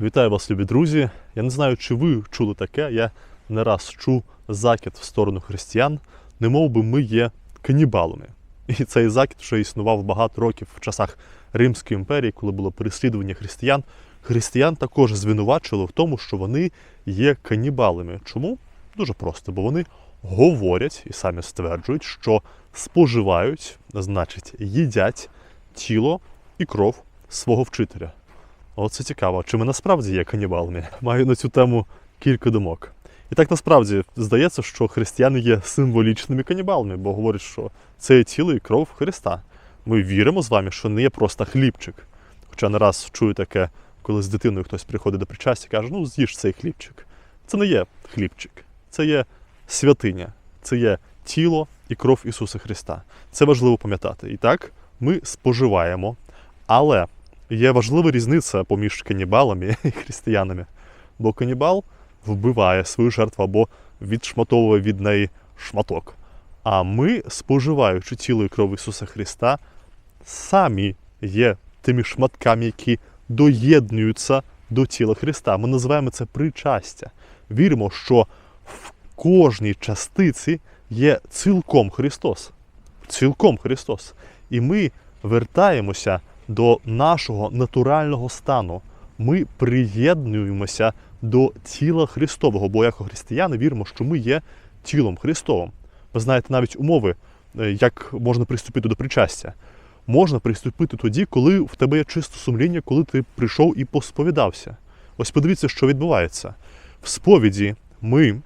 Вітаю вас, любі друзі. Я не знаю, чи ви чули таке. Я не раз чув закид в сторону християн, немов би ми є канібалами. І цей закид вже існував багато років в часах Римської імперії, коли було переслідування християн. Християн також звинувачили в тому, що вони є канібалами. Чому? Дуже просто, бо вони говорять і самі стверджують, що споживають, значить, їдять тіло і кров свого вчителя. Оце цікаво, чи ми насправді є канібалами? Маю на цю тему кілька думок. І так насправді здається, що християни є символічними канібалами, бо говорять, що це є тіло і кров Христа. Ми віримо з вами, що не є просто хлібчик. Хоча не раз чую таке, коли з дитиною хтось приходить до причастя і каже, ну з'їж цей хлібчик. Це не є хлібчик, це є святиня, це є тіло і кров Ісуса Христа. Це важливо пам'ятати. І так, ми споживаємо, але є важлива різниця поміж канібалами і християнами. Бо канібал вбиває свою жертву або відшматовує від неї шматок. А ми, споживаючи тіло і кров Ісуса Христа, самі є тими шматками, які доєднуються до тіла Христа. Ми називаємо це причастя. Віримо, що в кожній частиці є цілком Христос. Цілком Христос. І ми вертаємося до нашого натурального стану. Ми приєднуємося до тіла Христового, бо як християни віримо, що ми є тілом Христовим. Ви знаєте навіть умови, е, як можна приступити до причастя. Можна приступити тоді, коли в тебе є чисте сумління, коли ти прийшов і посповідався. Ось подивіться, що відбувається. В сповіді ми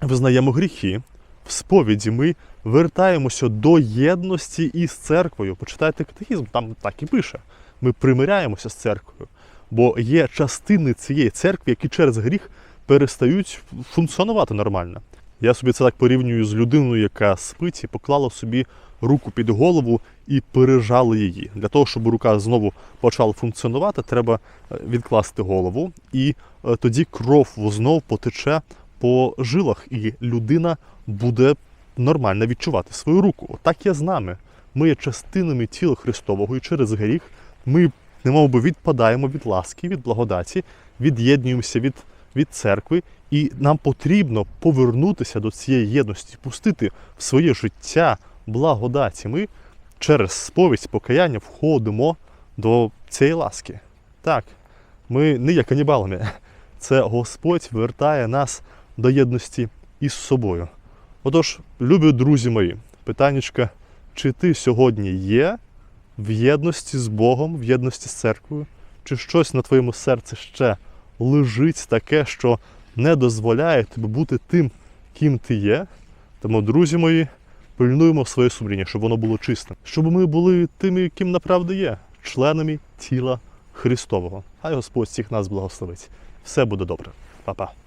визнаємо гріхи, в сповіді ми вертаємося до єдності із церквою. Почитайте катехізм, там так і пише. Ми примиряємося з церквою. Бо є частини цієї церкви, які через гріх перестають функціонувати нормально. Я собі це так порівнюю з людиною, яка спить і поклала собі руку під голову і пережала її. Для того, щоб рука знову почала функціонувати, треба е, відкласти голову, і е, тоді кров знов потече по жилах, і людина буде нормально відчувати свою руку. Так є з нами. Ми є частинами тіла Христового, і через гріх ми немов би відпадаємо від ласки, від благодаті, від'єднуємося від, від церкви, і нам потрібно повернутися до цієї єдності, пустити в своє життя благодаті. Ми через сповідь покаяння входимо до цієї ласки. Так, ми не є канібалами. Це Господь вертає нас до єдності із собою. Отож, любі друзі мої, питаннячка, чи ти сьогодні є в єдності з Богом, в єдності з церквою, чи щось на твоєму серці ще лежить таке, що не дозволяє тобі бути тим, ким ти є. Тому, друзі мої, пильнуємо своє сумління, щоб воно було чистим, щоб ми були тими, ким направди є, членами тіла Христового. Хай Господь всіх нас благословить. Все буде добре. Па-па.